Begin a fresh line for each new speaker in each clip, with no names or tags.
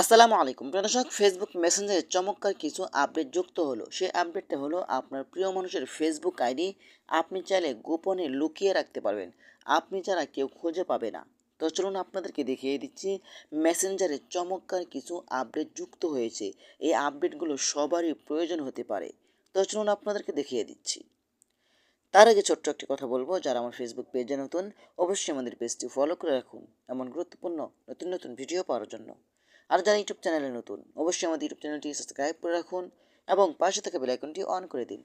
আসসালামু আলাইকুম। প্রিয় দর্শক ফেসবুক মেসেঞ্জারে চমৎকার কিছু আপডেট যুক্ত হলো। সেই আপডেটটা হলো আপনার প্রিয় মানুষের ফেসবুক আইডি আপনি চাইলে গোপনে লুকিয়ে রাখতে পারবেন। আপনি ছাড়া কেউ খুঁজে পাবে না। তো চলুন আপনাদেরকে দেখিয়ে দিচ্ছি মেসেঞ্জারে চমৎকার কিছু আপডেট যুক্ত হয়েছে। এই আপডেটগুলো সবারই প্রয়োজন হতে পারে। তো চলুন আপনাদেরকে দেখিয়ে দিচ্ছি। তার আগে ছোট্ট একটি কথা বলব, যারা আমার ফেসবুক পেজে নতুন, অবশ্যই আমাদের পেজটি ফলো করে রাখুন। এমন গুরুত্বপূর্ণ, নতুন নতুন ভিডিও পাওয়ার জন্য। আর যারা ইউটিউব চ্যানেলে নতুন, অবশ্যই আমাদের ইউটিউব চ্যানেলটি সাবস্ক্রাইব করে রাখুন এবং পাশে থাকা বেলাইকনটি অন করে দিন।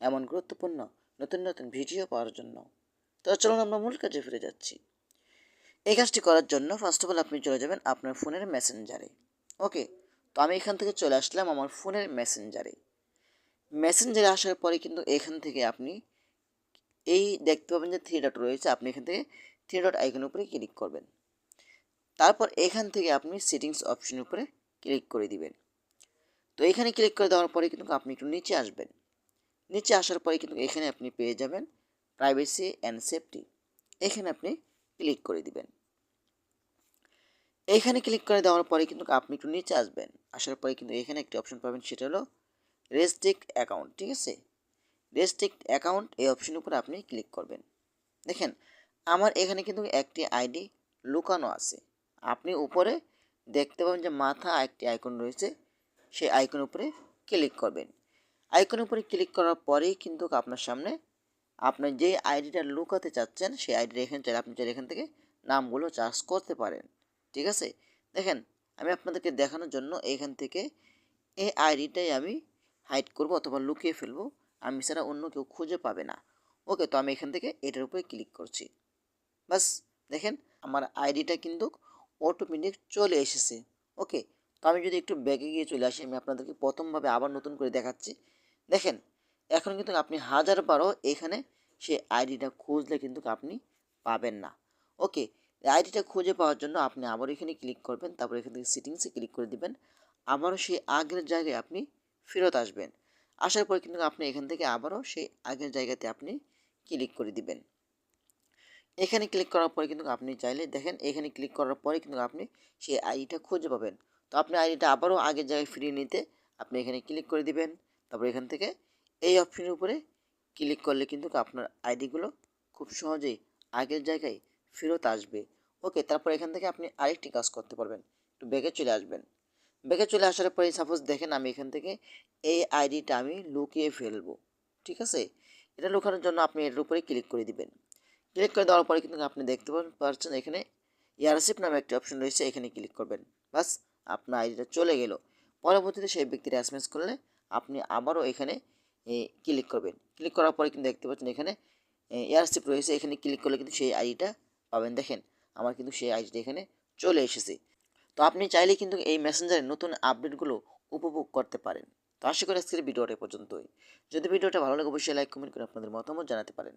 এমন গুরুত্বপূর্ণ নতুন নতুন ভিডিও পাওয়ার জন্য। তো চলুন আমরা মূল কাজে ফিরে যাচ্ছি। এই কাজটি করার জন্য ফার্স্ট অফ অল আপনি চলে যাবেন আপনার ফোনের মেসেঞ্জারে ওকে তো আমি এখান থেকে চলে আসলাম আমার ফোনের মেসেঞ্জারে মেসেঞ্জারে আসার পরে কিন্তু এখান থেকে আপনি এই দেখতে পাবেন যে থ্রি ডট রয়েছে, আপনি এখান থেকে থ্রি ডট আইকনের উপরে ক্লিক করবেন। তারপর এখান থেকে আপনি সেটিংস অপশন উপরে ক্লিক করে দিবেন। তো এখানে ক্লিক করে দেওয়ার পরে কিন্তু আপনি একটু নিচে আসবেন। নিচে আসার পরে কিন্তু এখানে আপনি পেয়ে যাবেন প্রাইভেসি অ্যান্ড সেফটি এখানে আপনি ক্লিক করে দিবেন। এখানে ক্লিক করে দেওয়ার পরে কিন্তু আপনি একটু নিচে আসবেন। আসার পরে কিন্তু এখানে একটি অপশন পাবেন, সেটা হলো রেস্ট্রিক্ট অ্যাকাউন্ট ঠিক আছে? রেস্ট্রিক্ট অ্যাকাউন্ট এই অপশন উপরে আপনি ক্লিক করবেন। দেখেন, আমার এখানে কিন্তু একটি আইডি লুকানো আছে। আপনি উপরে দেখতে পাবেন যে মাথা একটি আইকন রয়েছে, সেই আইকন উপরে ক্লিক করবেন। আইকন উপরে ক্লিক করার পরেই কিন্তু আপনার সামনে আপনি যে আইডিটা লুকাতে চাচ্ছেন, সেই আইডিটা এখানে চাইলে আপনি চাইলে এখান থেকে নামগুলো চার্জ করতে পারেন। ঠিক আছে? দেখেন, আমি আপনাদেরকে দেখানোর জন্য এখান থেকে এই আইডিটাই আমি হাইড করব অথবা লুকিয়ে ফেলব। আমি ছাড়া অন্য কেউ খুঁজে পাবে না। ওকে তো আমি এখান থেকে এটার উপরে ক্লিক করছি। বাস, দেখেন, আমার আইডিটা কিন্তু অটোমেটিক চলে এসেছে। ওকে? তো আমি যদি একটু ব্যাগে গিয়ে চলে আসি, আমি আপনাদেরকে প্রথমভাবে আবার নতুন করে দেখাচ্ছি। দেখেন, এখন কিন্তু আপনি হাজার বারো এখানে সে আইডিটা খুঁজলে কিন্তু আপনি পাবেন না। ওকে? আইডিটা খুঁজে পাওয়ার জন্য আপনি আবার এখানে ক্লিক করবেন, তারপর এখান থেকে সেটিংসে ক্লিক করে দিবেন। আবারও সেই আগের জায়গায় আপনি ফেরত আসবেন। আসার পর কিন্তু আপনি এখান থেকে আবারও সেই আগের জায়গাতে আপনি ক্লিক করে দিবেন। এখানে ক্লিক করার পরে কিন্তু আপনি চাইলে দেখেন এখানে ক্লিক করার পরে কিন্তু আপনি সেই আইডিটা খুঁজে পাবেন। তো আপনি আইডিটা আবারও আগের জায়গায় ফিরিয়ে নিতে আপনি এখানে ক্লিক করে দিবেন। তারপর এখান থেকে এই অপশনের উপরে ক্লিক করলে কিন্তু আপনার আইডিগুলো খুব সহজেই আগের জায়গায় ফেরত আসবে। ওকে তারপর এখান থেকে আপনি আরেকটি কাজ করতে পারবেন। একটু ব্যাগে চলে আসবেন। ব্যাগে চলে আসার পরে সাপোজ দেখেন আমি এখান থেকে এই আইডিটা আমি লুকিয়ে ফেলব। ঠিক আছে? এটা লুকানোর জন্য আপনি এর উপরে ক্লিক করে দিবেন। ক্লিক করে দেওয়ার পরে কিন্তু আপনি দেখতে পাচ্ছেন এখানে ইয়ারসিপ নামে একটি অপশন রয়েছে, এখানে ক্লিক করবেন। বাস আপনার আইডিটা চলে গেল। পরবর্তীতে সেই ব্যক্তির এসএমএস করলে আপনি আবারও এখানে ক্লিক করবেন। ক্লিক করার পরে কিন্তু দেখতে পাচ্ছেন এখানে এয়ারশিপ রয়েছে, এখানে ক্লিক করলে কিন্তু সেই আইডিটা পাবেন। দেখেন, আমার কিন্তু সেই আইডিটা এখানে চলে এসেছে। তো আপনি চাইলে কিন্তু এই মেসেঞ্জারের নতুন আপডেটগুলো উপভোগ করতে পারেন। তো আশা করি আজকের ভিডিওটা পর্যন্তই। যদি ভিডিওটা ভালো লাগে, অবশ্যই লাইক, কমেন্ট করে আপনাদের মতামত জানাতে পারেন।